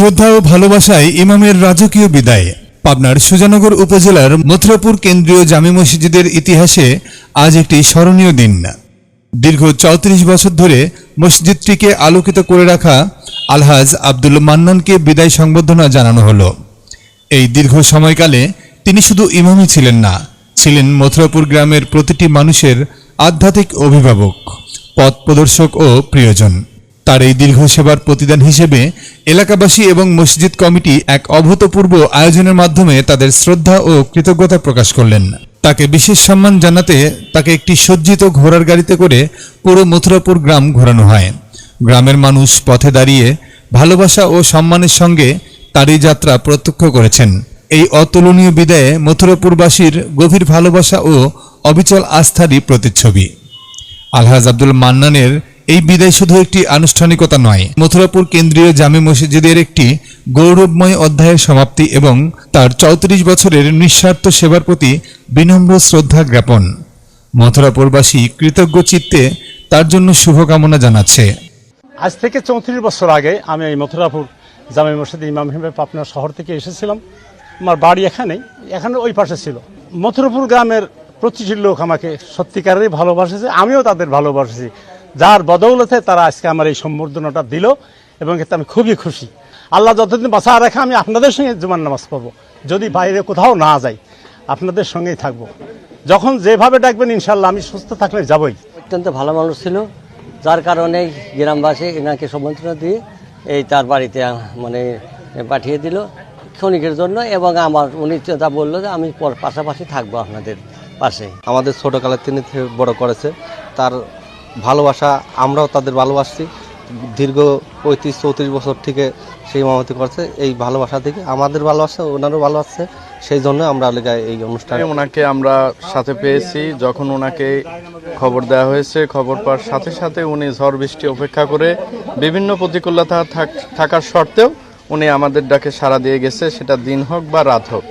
শ্রদ্ধা ও ভালোবাসায় ইমামের রাজকীয় বিদায়। পাবনার সুজানগর উপজেলার মথুরাপুর কেন্দ্রীয় জামি মসজিদের ইতিহাসে আজ একটি স্মরণীয় দিন। দীর্ঘ চৌত্রিশ বছর ধরে মসজিদটিকে আলোকিত করে রাখা আলহাজ আব্দুল মান্নানকে বিদায় সংবর্ধনা জানানো হলো। এই দীর্ঘ সময়কালে তিনি শুধু ইমামই ছিলেন না, ছিলেন মথুরাপুর গ্রামের প্রতিটি মানুষের আধ্যাত্মিক অভিভাবক, পথ প্রদর্শক ও প্রিয়জন। তার এই দীর্ঘ সেবার প্রতিদান হিসেবে এলাকাবাসী এবং মসজিদ কমিটি এক অভূতপূর্ব আয়োজনের মাধ্যমে তাদের শ্রদ্ধা ও কৃতজ্ঞতা প্রকাশ করলেন। তাকে বিশেষ সম্মান জানাতে তাকে একটি সজ্জিত ঘোড়ার গাড়িতে করে পুরো মথুরাপুর গ্রাম ঘোরানো হয়। গ্রামের মানুষ পথে দাঁড়িয়ে ভালোবাসা ও সম্মানের সঙ্গে তারই যাত্রা প্রত্যক্ষ করেছেন। এই অতুলনীয় বিদায়ে মথুরাপুরবাসীর গভীর ভালোবাসা ও অবিচল আস্থারই প্রতিচ্ছবি। আলহাজ আব্দুল মান্নানের এই বিদায় শুধু একটি আনুষ্ঠানিকতা নয়। মথুরাপুর কেন্দ্রীয় জামে মসজিদের একটি গৌরবময় অধ্যায়ের সমাপ্তি এবং তার চৌত্রিশ বছরের নিঃস্বার্থ সেবার প্রতি বিনম্র শ্রদ্ধা জ্ঞাপন। মথুরাপুরবাসী কৃতজ্ঞ চিত্তে তার জন্য শুভকামনা জানাচ্ছে। আজ থেকে চৌত্রিশ বছর আগে আমি এই মথুরাপুর জামে মসজিদ ইমাম হিসেবে পাবনা শহর থেকে এসেছিলাম। আমার বাড়ি এখানেই, এখানে ওই পাশে ছিল। মথুরাপুর গ্রামের প্রতিটি লোক আমাকে সত্যিকারেরই ভালোবাসেছে, আমিও তাদের ভালোবাসেছি। যার বদৌলতে তারা আজকে আমার এই সম্বর্ধনাটা দিল এবং এতে আমি খুবই খুশি। আল্লাহ যতদিন বাঁচা রাখে আমি আপনাদের সঙ্গে জুমার নামাজ পাবো যদি বাইরে কোথাও না যাই আপনাদের সঙ্গেই থাকব। যখন যেভাবে ডাকবেন ইনশাল্লাহ আমি সুস্থ থাকলে যাবই। অত্যন্ত ভালো মানুষ ছিল। যার কারণে গ্রামবাসী এনাকে সম্বর্ধনা দিয়ে এই তার বাড়িতে মানে পাঠিয়ে দিল ক্ষণিকের জন্য এবং আমার উনি তা বলল যে আমি পর- পাশাপাশি থাকব আপনাদের পাশে। আমাদের ছোটোকালের তিনি বড় করেছে। তার ভালোবাসা, আমরাও তাদের ভালোবাসছি। দীর্ঘ পঁয়ত্রিশ, চৌত্রিশ বছর থেকে সেই মামতি করছে। এই ভালোবাসা থেকে আমাদের ভালোবাসা, ওনারও ভালোবাসছে, সেই জন্য আমরা লেগায় এই অনুষ্ঠানে ওনাকে আমরা সাথে পেয়েছি। যখন ওনাকে খবর দেওয়া হয়েছে, খবর পাওয়ার সাথে সাথে উনি ঝড় বৃষ্টি অপেক্ষা করে বিভিন্ন প্রতিকূলতা থাক- থাকার সত্ত্বেও উনি আমাদের ডাকে সাড়া দিয়ে গেছে। সেটা দিন হোক বা রাত হোক।